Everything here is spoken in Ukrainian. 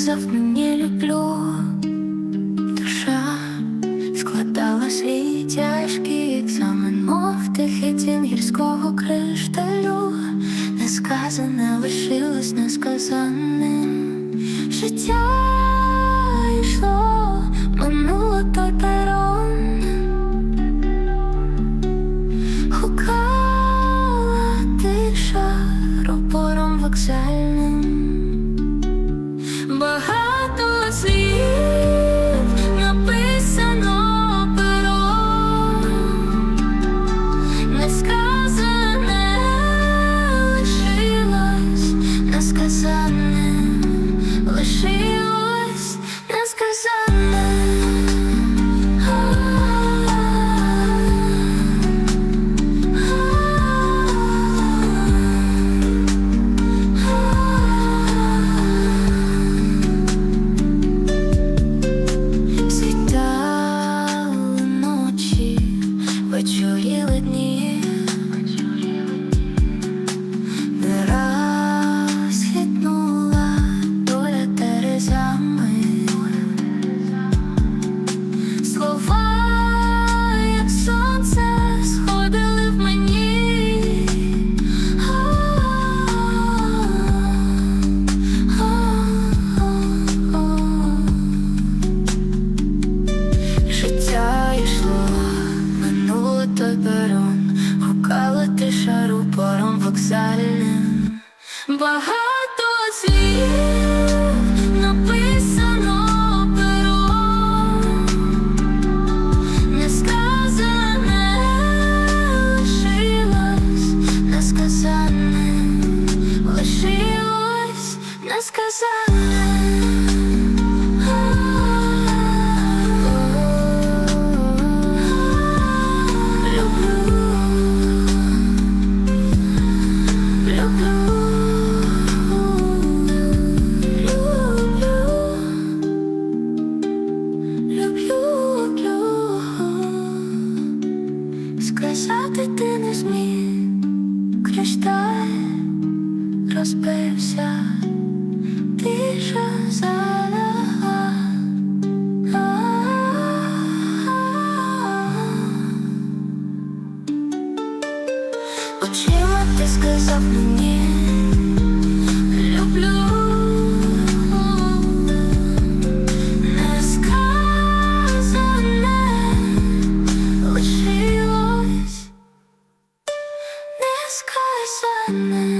Сказав мені люблю, душа складала свій тяжкий екзамен, мов тихий дім гірського кришталю, несказане лишилось несказаним. Життя silence 你。Рупором. Багато слів написано пером, несказане лишилось, несказане лишилось, несказане. Сказати ти не зміг, кришталь розбився, тиша залягла. Очима ти сказав мені лишилось несказане.